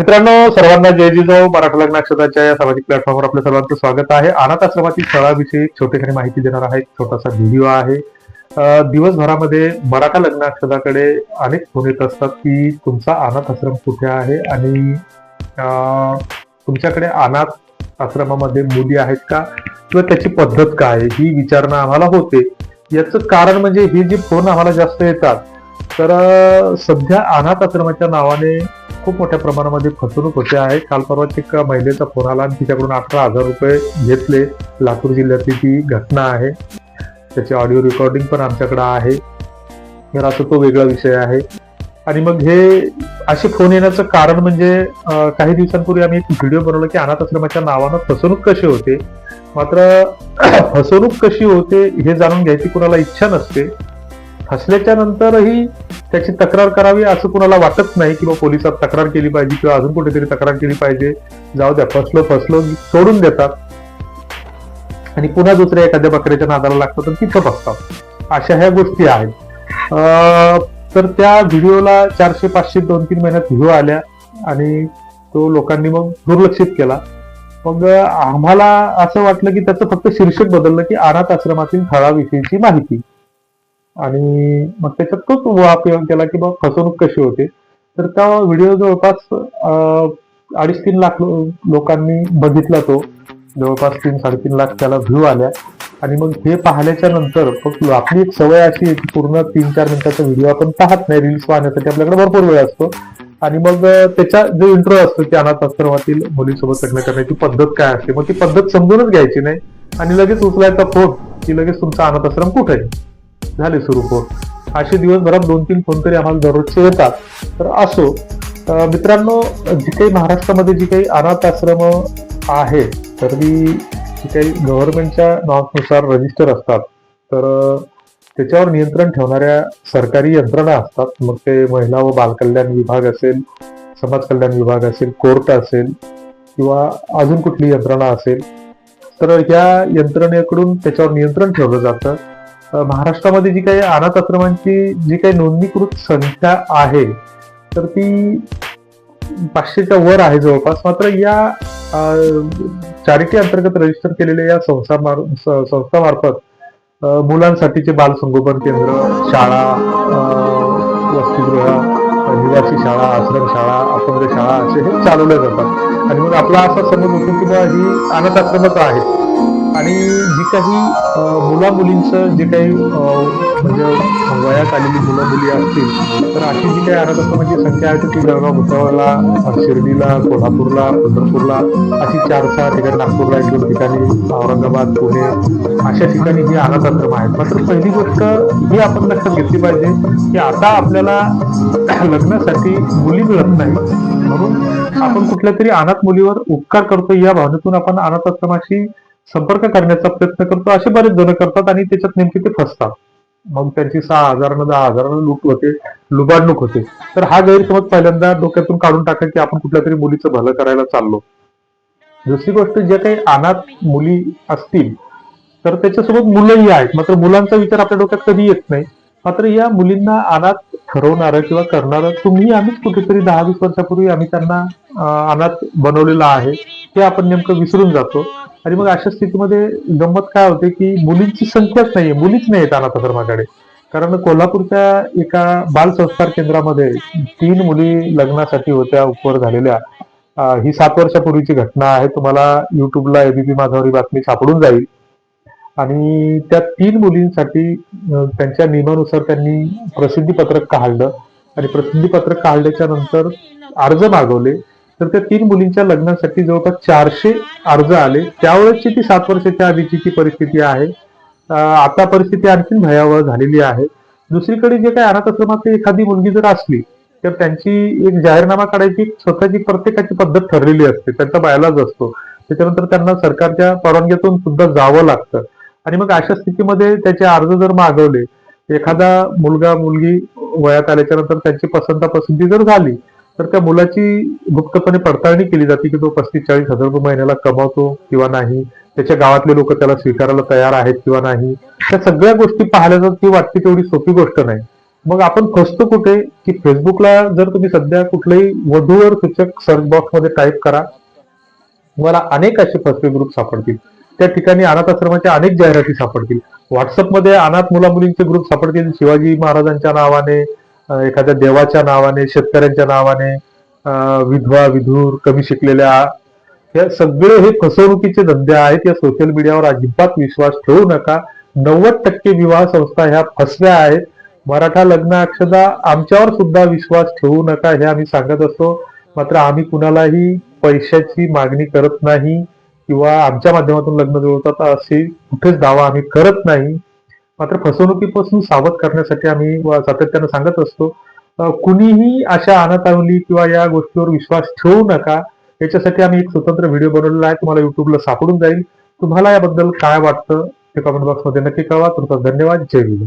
मित्रांनो सर्वांना जय जिजाऊ. मराठा लग्नाक्षताच्या या सामाजिक प्लॅटफॉर्मवर आपल्या सर्वांचं स्वागत आहे. अनाथ आश्रमातील स्थळाविषयी छोटेखानी माहिती देणार आहे. एक छोटासा व्हिडिओ आहे. दिवसभरामध्ये मराठा लग्न अनेक फोन येत असतात की तुमचा अनाथ आश्रम कुठे आहे आणि तुमच्याकडे अनाथ आश्रमामध्ये मुली आहेत का? किंवा त्याची पद्धत काय आहे? ही विचारणा आम्हाला होते. याचं कारण म्हणजे हे जे फोन आम्हाला जास्त येतात तर सध्या अनाथ आश्रमाच्या नावाने खूप मोठ्या प्रमाणामध्ये फसवणूक होते आहे. काल परवाच एक महिलेचा फोन आला आणि तिच्याकडून अठरा हजार रुपये घेतले. लातूर जिल्ह्यातली ती घटना आहे. त्याची ऑडिओ रेकॉर्डिंग पण आमच्याकडे आहे. तर असं तो वेगळा विषय आहे. आणि मग हे असे फोन येण्याचं कारण म्हणजे काही दिवसांपूर्वी आम्ही एक व्हिडिओ बनवला की अनाथ आश्रमाच्या नावानं फसवणूक कशी होते? मात्र फसवणूक कशी होते हे जाणून घ्यायची कुणाला इच्छा नसते. फसल्याच्या नंतरही त्याची तक्रार करावी असं कुणाला वाटत नाही किंवा पोलिसात तक्रार केली पाहिजे किंवा अजून कुठेतरी तक्रार केली पाहिजे. जाऊ द्या फसलो फसलो सोडून देतात. आणि पुन्हा दुसऱ्या एखाद्या बकऱ्याच्या नादाला लागतात तर तिथं बसतात. अशा ह्या गोष्टी आहेत. अं, तर त्या व्हिडिओला चारशे पाचशे दोन तीन महिन्यात व्हिडिओ आल्या आणि तो लोकांनी मग दुर्लक्षित केला. मग आम्हाला असं वाटलं की त्याचं फक्त शीर्षक बदललं की अनाथ आश्रमातील थळाविषयीची माहिती. आणि मग त्याच्यात तोच उपयोग केला की बा फसवणूक कशी होते. तर त्या व्हिडिओ जवळपास अडीच तीन लाख लोकांनी बघितला तो. जवळपास तीन साडेतीन लाख त्याला व्ह्यू आल्या. आणि मग हे पाहिल्याच्या नंतर फक्त आपली एक सवय अशी आहे की पूर्ण तीन चार मिनिटाचा व्हिडिओ आपण पाहत नाही. रील्स पाहण्यासाठी आपल्याकडे भरपूर वेळ असतो. आणि मग त्याचा जो इंट्रो असतो की अनाथ आश्रमातील मुलीसोबत लग्न करण्याची पद्धत काय असते मग ती पद्धत समजूनच घ्यायची नाही. आणि लगेच उचलायचा फोन की लगेच तुमचा अनाथ आश्रम कुठे आहे? झाले सुरू फोन असे दिवसभरात दोन तीन फोन तरी आम्हाला दररोजचे येतात. तर असो मित्रांनो जी काही महाराष्ट्रामध्ये जी काही अनाथ आश्रम आहे तर ती जी काही गव्हर्नमेंटच्या नॉर्मनुसार रजिस्टर असतात. तर त्याच्यावर नियंत्रण ठेवणाऱ्या सरकारी यंत्रणा असतात. मग ते महिला व बालकल्याण विभाग असेल समाज कल्याण विभाग असेल कोर्ट असेल किंवा अजून कुठली यंत्रणा असेल तर ह्या यंत्रणेकडून त्याच्यावर नियंत्रण ठेवलं जातं. महाराष्ट्रामध्ये जी काही अनाथ आश्रमांची जी काही नोंदणीकृत संख्या आहे तर ती पाचशेच्या वर आहे जवळपास. मात्र या चॅरिटी अंतर्गत रजिस्टर केलेल्या या संस्था संस्थामार्फत मुलांसाठीचे बाल संगोपन केंद्र शाळा वसतिगृह निवासी शाळा आश्रम शाळा अपंग शाळा असे हे चालवल्या जातात. आणि मग आपला असा समज होतो की ही अनाथ आश्रमच आहे. आणि जी काही मुला मुलींचं जे काही म्हणजे वयात आलेली मुलं मुली असतील तर अशी जी काही अनाथ संख्या आहे ती जळगाव भुसावळला शिर्डीला कोल्हापूरला पंढरपूरला अशी चार सहा ठिकाणी नागपूरला एक दोन ठिकाणी औरंगाबाद पुणे अशा ठिकाणी ही अनाथ आश्रम आहेत. मात्र पहिली गोष्ट ही आपण लक्षात घेतली पाहिजे की आता आपल्याला लग्नासाठी मुली मिळत नाही म्हणून आपण कुठल्या तरी अनाथ मुलीवर उपकार करतो या भावनेतून आपण अनाथ आश्रमाशी संपर्क करण्याचा प्रयत्न करतो. असे बरेच जण करतात आणि त्याच्यात नेमके ते फसतात. मग त्यांची सहा हजारानं दहा हजारानं लूट होते लुबाडणूक होते. तर हा गैरसमज पहिल्यांदा डोक्यातून काढून टाका की आपण कुठल्या तरी मुलीचं भलं करायला चाललो. दुसरी गोष्ट ज्या काही अनाथ मुली असतील तर त्याच्यासोबत मुलंही आहेत. मात्र मुलांचा विचार आपल्या डोक्यात कधी येत नाही. मात्र या मुलींना अनाथ ठरवणारं किंवा करणारं तुम्ही आम्हीच कुठेतरी दहा वीस वर्षापूर्वी आम्ही त्यांना अनाथ बनवलेलं आहे. ते आपण नेमकं विसरून जातो. आणि मग अशा स्थितीमध्ये गंमत काय होते की मुलींची संख्याच नाहीये मुलीच नाही आहेत अनाथ आश्रमाकडे. कारण कोल्हापूरच्या एका बाल संस्कार केंद्रामध्ये तीन मुली लग्नासाठी होत्या उपवर झालेल्या. ही सात वर्षापूर्वीची घटना आहे. तुम्हाला युट्यूबला एबीपी माझावर बातमी सापडून जाईल. आणि त्या तीन मुलींसाठी त्यांच्या नियमानुसार त्यांनी प्रसिद्धी पत्रक काढलं. आणि प्रसिद्धी पत्रक काढल्याच्या नंतर अर्ज मागवले. तर त्या तीन मुलींच्या लग्नासाठी जवळपास चारशे अर्ज आले. त्यावेळेसची ती सात वर्षाच्या आधीची ती परिस्थिती आहे आता परिस्थिती आणखी भयावह झालेली आहे. दुसरीकडे जे काही अनाथ आश्रमात एखादी मुलगी जर असली तर त्यांची एक जाहीरनामा काढायची स्वतःची प्रत्येकाची पद्धत ठरलेली असते. त्यांचा बायलाच असतो. त्याच्यानंतर त्यांना सरकारच्या परवानगीतून सुद्धा जावं लागतं. आणि मग अशा स्थितीमध्ये त्याचे अर्ज जर मागवले एखादा मुलगा मुलगी वयात आल्याच्यानंतर त्यांची पसंता पसंती जर झाली तर त्या मुलाची गुप्तपणे पडताळणी केली जाते की तो पस्तीस चाळीस हजार रुपये महिन्याला कमावतो किंवा नाही. त्याच्या गावातले लोक त्याला स्वीकारायला तयार आहेत किंवा नाही. त्या सगळ्या गोष्टी पाहिल्या जातात ती वाटते तेवढी सोपी गोष्ट नाही. मग आपण फसतो कुठे? की फेसबुकला जर तुम्ही सध्या कुठलंही वधूवर सूचक सर्च बॉक्समध्ये टाईप करा तुम्हाला अनेक असे फसवे ग्रुप सापडतील. त्या ठिकाणी अनाथ आश्रमाच्या अनेक जाहिराती सापडतील. व्हॉट्सअपमध्ये अनाथ मुला मुलींचे ग्रुप सापडतील. शिवाजी महाराजांच्या नावाने एखाद्या देवाच्या नावाने शेतकऱ्यांच्या नावाने विधवा विधूर कमी शिकलेल्या हे सगळे हे फसवणुकीचे धंदे आहेत. या सोशल मीडियावर अजिबात विश्वास ठेवू नका. नव्वद टक्के विवाह संस्था ह्या फसव्या आहेत. मराठा लग्न अक्षदा आमच्यावर सुद्धा विश्वास ठेवू नका हे आम्ही सांगत असतो. मात्र आम्ही कुणालाही पैशाची मागणी करत नाही किंवा आमच्या माध्यमातून लग्न जुळवतात असे कुठेच दावा आम्ही करत नाही. मात्र फसवणुकीपासून सावध करण्यासाठी आम्ही सातत्यानं सांगत असतो कुणीही अशा अनातावली किंवा या गोष्टीवर विश्वास ठेवू नका. याच्यासाठी आम्ही एक स्वतंत्र व्हिडिओ बनवलेला आहे तुम्हाला युट्यूबला सापडून जाईल. तुम्हाला याबद्दल काय वाटतं ते कमेंट बॉक्समध्ये नक्की कळवा. तुमचा धन्यवाद. जय विजय